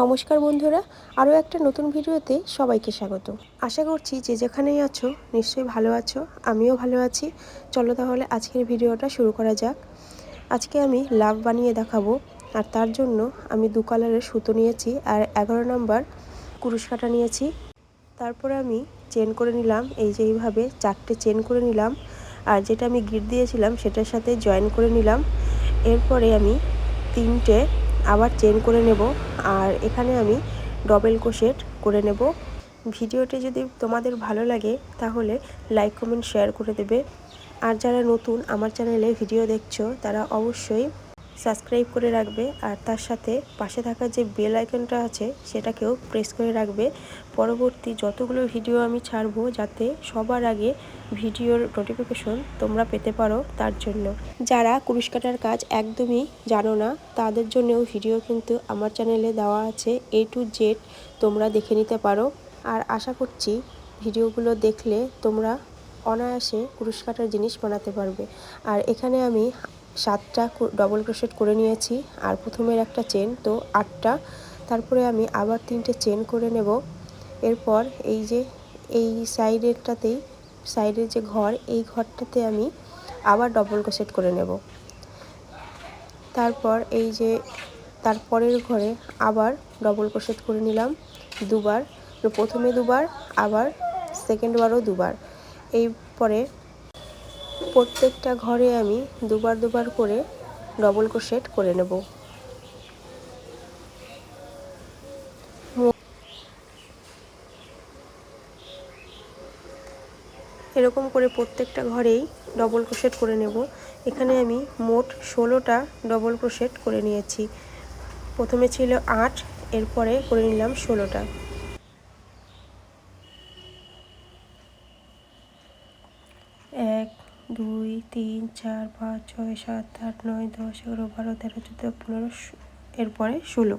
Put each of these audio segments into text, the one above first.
নমস্কার বন্ধুরা, আরও একটা নতুন ভিডিওতে সবাইকে স্বাগত। আশা করছি যে যেখানেই আছো নিশ্চয়ই ভালো আছো, আমিও ভালো আছি। চলো তাহলে আজকের ভিডিওটা শুরু করা যাক। আজকে আমি লাভ বানিয়ে দেখাবো, আর তার জন্য আমি দু কালারের সুতো নিয়েছি আর এগারো নম্বর কুরুশ কাটা নিয়েছি। তারপরে আমি চেন করে নিলাম, এই যে এইভাবে চারটে চেন করে নিলাম, আর যেটা আমি গিট দিয়েছিলাম সেটার সাথে জয়েন করে নিলাম। এরপরে আমি তিনটে আবার চেন করে নেব আর এখানে আমি ডবল কোশেট করে নেব। ভিডিওটি যদি তোমাদের ভালো লাগে তাহলে লাইক, কমেন্ট, শেয়ার করে দেবে। আর যারা নতুন আমার চ্যানেলে ভিডিও দেখছ তারা অবশ্যই সাবস্ক্রাইব করে রাখবে আর তার সাথে পাশে থাকা যে বেল আইকনটা আছে সেটাকেও প্রেস করে রাখবে। পরবর্তী যতগুলো ভিডিও আমি ছাড়বো যাতে সবার আগে ভিডিওর নোটিফিকেশন তোমরা পেতে পারো তার জন্য। যারা কুরুশ কাটার কাজ একদমই জানো না, তাদের জন্যও ভিডিও কিন্তু আমার চ্যানেলে দেওয়া আছে এ টু জেড তোমরা দেখে নিতে পারো। আর আশা করছি ভিডিওগুলো দেখলে তোমরা অনায়াসে কুরুশ কাটার জিনিস বানাতে পারবে। আর এখানে আমি সাতটা ডবল ক্রোশেট করে নিয়েছি, আর প্রথমের একটা চেন তো আটটা। তারপরে আমি আবার তিনটে চেন করে নেব। এরপর এই যে, এই সাইডেরটাতেই, সাইডের যে ঘর, এই ঘরটাতে আমি আবার ডবল ক্রোশেট করে নেব। তারপর এই যে, তারপরের ঘরে আবার ডবল ক্রোশেট করে নিলাম দুবার। প্রথমে দুবার, আবার সেকেন্ড বারও দুবার। এই পরে প্রত্যেকটা ঘরে আমি দুবার দুবার করে ডবল ক্রোশেট করে নেব। এরকম করে প্রত্যেকটা ঘরেই ডবল ক্রোশেট করে নেব। এখানে আমি মোট ষোলোটা ডবল ক্রোশেট করে নিয়েছি। প্রথমে ছিল আট, এরপরে করে নিলাম ষোলোটা এক দুই তিন, চার, পাঁচ, ছয়, সাত, আট, নয়, দশ, এগারো, বারো, তেরো, চোদ্দ, পনেরো এরপরে ষোলো।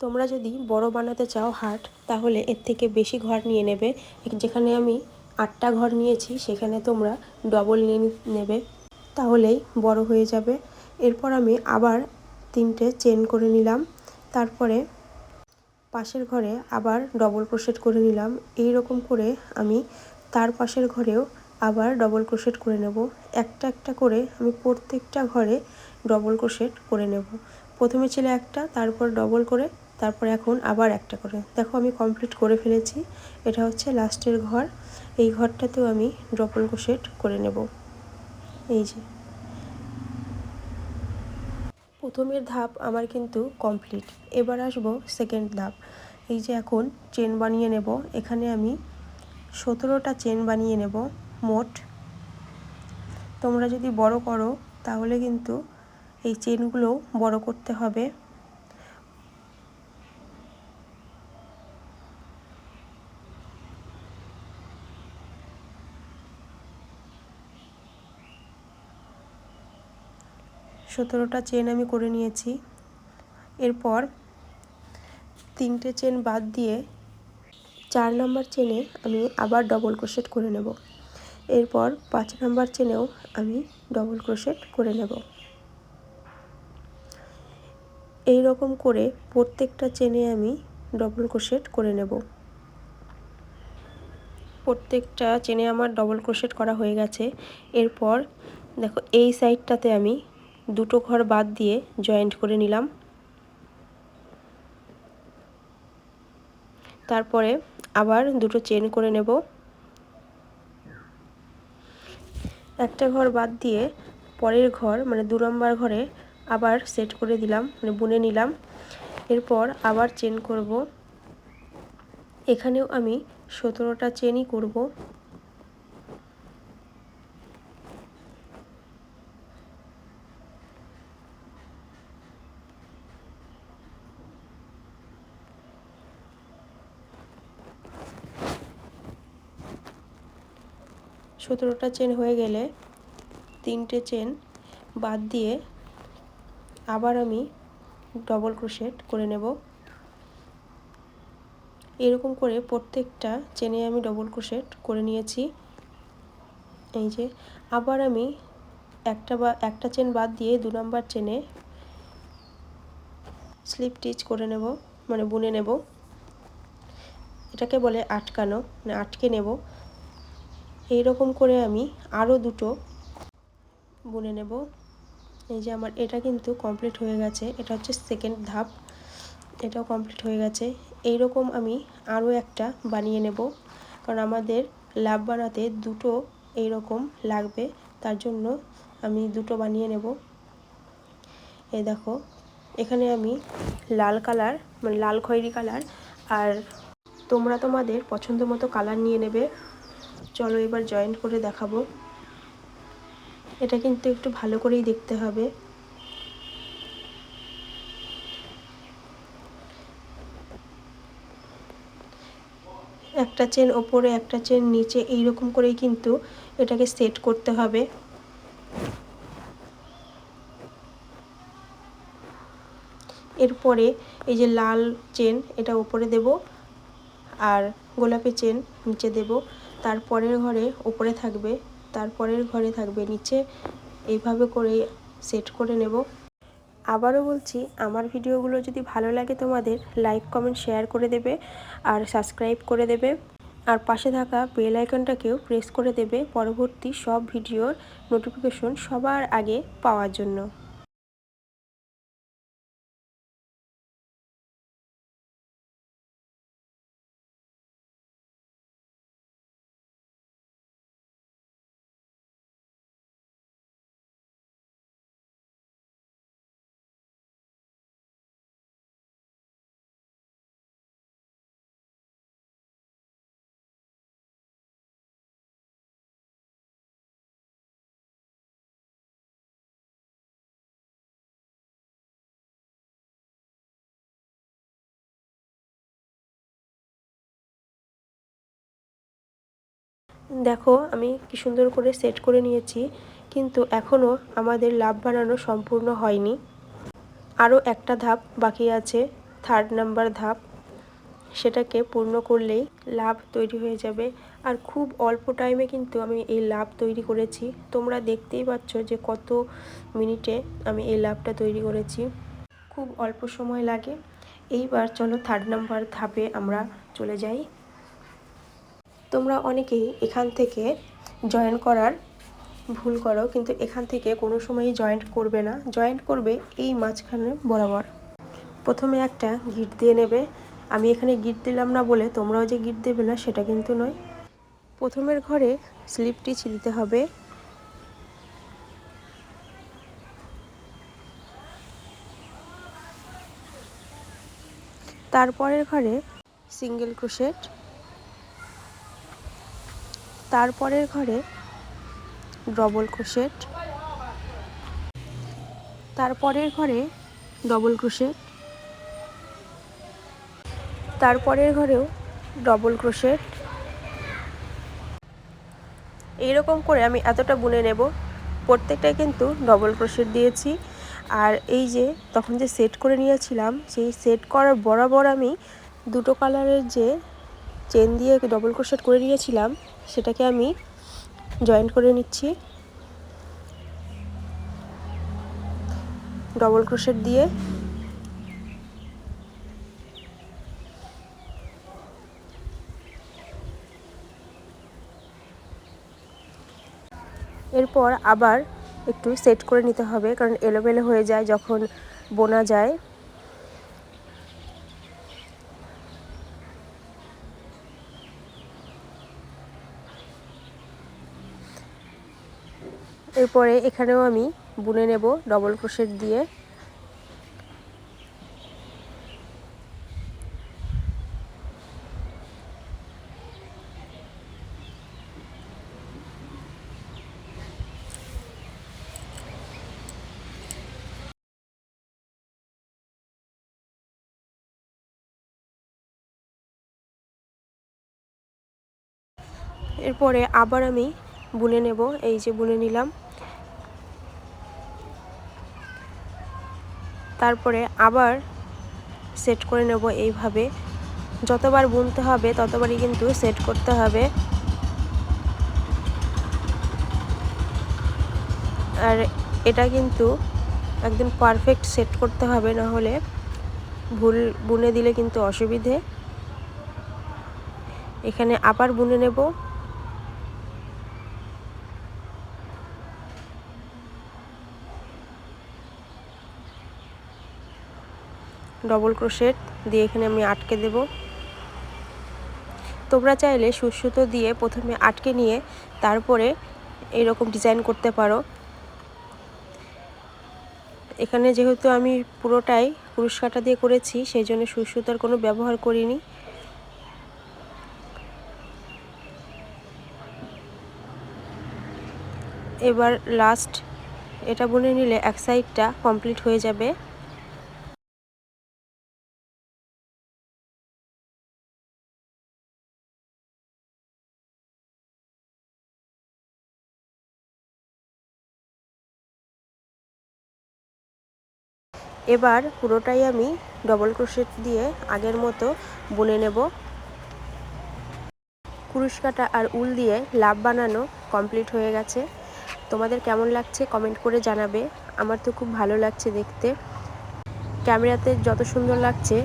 তোমরা যদি বড় বানাতে চাও হাট, তাহলে এর থেকে বেশি ঘর নিয়ে নেবে। যেখানে আমি আটটা ঘর নিয়েছি, সেখানে তোমরা ডবল নিয়ে নেবে। তাহলেই বড় হয়ে যাবে। এরপর আমি আবার তিনটে চেন করে নিলাম। তারপরে পাশের ঘরে আবার ডবল ক্রোশেট করে নিলাম। এই রকম করে আমি তার পাশের ঘরেও আবার ডবল ক্রোশেট করে নেব। একটা একটা করে আমি প্রত্যেকটা ঘরে ডবল ক্রোশেট করে নেব। প্রথমে ছিল একটা, তারপর ডবল করে, তারপর এখন আবার একটা করে। দেখো আমি কমপ্লিট করে ফেলেছি। এটা হচ্ছে লাস্টের ঘর। এই ঘরটাতেও আমি ডবল ক্রোশেট করে নেব। এই যে। প্রথমের ধাপ আমার কিন্তু কমপ্লিট এবার আসব সেকেন্ড ধাপ। এই যে এখন চেন বানিয়ে নেব। এখানে আমি সতেরোটা চেন বানিয়ে নেব। মোট। তোমরা যদি বড় করো, তাহলে কিন্তু এই চেনগুলোও বড় করতে হবে। সতেরোটা চেন আমি করে নিয়েছি। এরপর তিনটে চেন বাদ দিয়ে চার নাম্বার চেনে আমি আবার ডবল ক্রোশেট করে নেব। এরপর পাঁচ নাম্বার চেনেও আমি ডবল ক্রোশেট করে নেব। এই রকম করে প্রত্যেকটা চেনে আমি ডবল ক্রোশেট করে নেব। প্রত্যেকটা চেনে আমার ডবল ক্রোশেট করা হয়ে গেছে। এরপর দেখো এই সাইডটাতে আমি দুটো ঘর বাদ দিয়ে জয়েন্ট করে নিলাম। তারপরে আবার দুটো চেন করে নেব। একটা ঘর বাদ দিয়ে পরের ঘর মানে দু নম্বর ঘরে আবার সেট করে দিলাম মানে বুনে নিলাম। এরপর আবার চেন করব। এখানেও আমি সতেরোটা চেনই করব। সতেরোটা চেন হয়ে গেলে তিনটে চেন বাদ দিয়ে আবার আমি ডবল ক্রোশেট করে নেব। এরকম করে প্রত্যেকটা চেনে আমি ডবল ক্রোশেট করে নিয়েছি। এই যে, আবার আমি একটা বা, একটা চেন বাদ দিয়ে দু নম্বর চেনে স্লিপ টিচ করে নেব মানে বুনে নেব। এটাকে বলে আটকানো মানে আটকে নেব। এই রকম করে আমি আরও দুটো বুনে নেব। এই যে আমার এটা কিন্তু কমপ্লিট হয়ে গেছে। এটা হচ্ছে সেকেন্ড ধাপ। এটাও কমপ্লিট হয়ে গেছে। এই রকম আমি আরও একটা বানিয়ে নেব। কারণ আমাদের লাভ বানাতে দুটো এই রকম লাগবে। তার জন্য আমি দুটো বানিয়ে নেব। এই দেখো, এখানে আমি লাল কালার মানে লাল খয়েরি কালার আর তোমরা তোমাদের পছন্দ মতো কালার নিয়ে নেবে। চলো এবার জয়েন্ট করে দেখাবো। এটা কিন্তু একটু ভালো করেই দেখতে হবে। একটা চেন ওপরে, একটা চেন নিচে এই রকম করেই কিন্তু এটাকে সেট করতে হবে। এরপরে এই যে লাল চেন এটা ওপরে দেব। আর গোলাপি চেন নিচে দেব। তারপরের ঘরে ওপরে থাকবে তারপরের ঘরে থাকবে, নিচে এইভাবে করে সেট করে নেব। আবারও বলছি, আমার ভিডিওগুলো যদি ভালো লাগে তোমাদের লাইক কমেন্ট শেয়ার করে দেবে আর সাবস্ক্রাইব করে দেবে। আর পাশে থাকা বেল আইকনটাকেও প্রেস করে দেবে পরবর্তী সব ভিডিওর নোটিফিকেশন সবার আগে পাওয়ার জন্য। দেখো, আমি কি সুন্দর করে সেট করে নিয়েছি, কিন্তু এখনও আমাদের লাভ বানানো সম্পূর্ণ হয়নি। আরও একটা ধাপ বাকি আছে থার্ড নাম্বার ধাপ। সেটাকে পূর্ণ করলেই লাভ তৈরি হয়ে যাবে। আর খুব অল্প টাইমে কিন্তু আমি এই লাভ তৈরি করেছি। তোমরা দেখতেই পাচ্ছ যে কত মিনিটে আমি এই লাভটা তৈরি করেছি। খুব অল্প সময় লাগে। এইবার চলো থার্ড নাম্বার ধাপে আমরা চলে যাই। তোমরা অনেকেই এখান থেকে জয়েন করার ভুল করো, কিন্তু এখান থেকে কোনো সময়ই জয়েন্ট করবে না। জয়েন্ট করবে এই মাঝখানে বরাবর। প্রথমে একটা গিট দিয়ে নেবে। আমি এখানে গিট দিলাম না বলে তোমরাও যে গিট দেবে না, সেটা কিন্তু নয়। প্রথমের ঘরে স্লিপটি দিতে হবে। তারপরের ঘরে সিঙ্গেল ক্রোশেট তারপরের ঘরে ডবল ক্রোশেট। তারপরের ঘরে ডবল ক্রোশেট। তারপরের ঘরেও ডবল ক্রোশেট। এইরকম করে আমি এতটা বুনে নেব। প্রত্যেকটাই কিন্তু ডবল ক্রোশেট দিয়েছি। আর এই যে তখন যে সেট করে নিয়েছিলাম, সেই সেট করার বরাবর আমি দুটো কালারের যে চেন দিয়ে ডবল ক্রোশেট করে নিয়েছিলাম, সেটাকে আমি জয়েন্ট করে নিচ্ছি। ডবল ক্রোশেট দিয়ে। এরপর আবার একটু সেট করে নিতে হবে, কারণ এলোমেলো হয়ে যায় যখন বোনা যায়। এরপরে এখানেও আমি বুনে নেব ডবল ক্রোশেট দিয়ে। এরপরে আবার আমি বুনে নেব, এই যে বুনে নিলাম। তারপরে আবার সেট করে নেব এইভাবে। যতবার বুনতে হবে, ততবারই কিন্তু সেট করতে হবে। আর এটা কিন্তু একদম পারফেক্ট সেট করতে হবে, না হলে ভুল, বুনে দিলে কিন্তু অসুবিধে। এখানে আবার বুনে নেব। ডবল ক্রোশেট দিয়ে এখানে আমি আটকে দেব। তোমরা চাইলে সুসুতো দিয়ে প্রথমে আটকে নিয়ে তারপরে এরকম ডিজাইন করতে পারো। এখানে যেহেতু আমি পুরোটাই কুরুশ কাটা দিয়ে করেছি, সেই জন্য সুসুতার কোনো ব্যবহার করিনি। এবার লাস্ট এটা বুনে নিলে এক সাইডটা কমপ্লিট হয়ে যাবে। এবার পুরোটাই আমি ডবল ক্রোশেট দিয়ে আগের মতো বুনে নেব। কুরুশ কাটা আর উল দিয়ে লাভ বানানো কমপ্লিট হয়ে গেছে। তোমাদের কেমন লাগছে কমেন্ট করে জানাবে। আমার তো খুব ভালো লাগছে দেখতে। ক্যামেরাতে যত সুন্দর লাগছে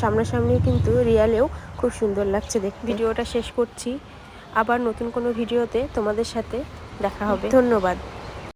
সামনাসামনি কিন্তু রিয়ালেও খুব সুন্দর লাগছে দেখ ভিডিওটা শেষ করছি। আবার নতুন কোনো ভিডিওতে তোমাদের সাথে দেখা হবে। ধন্যবাদ।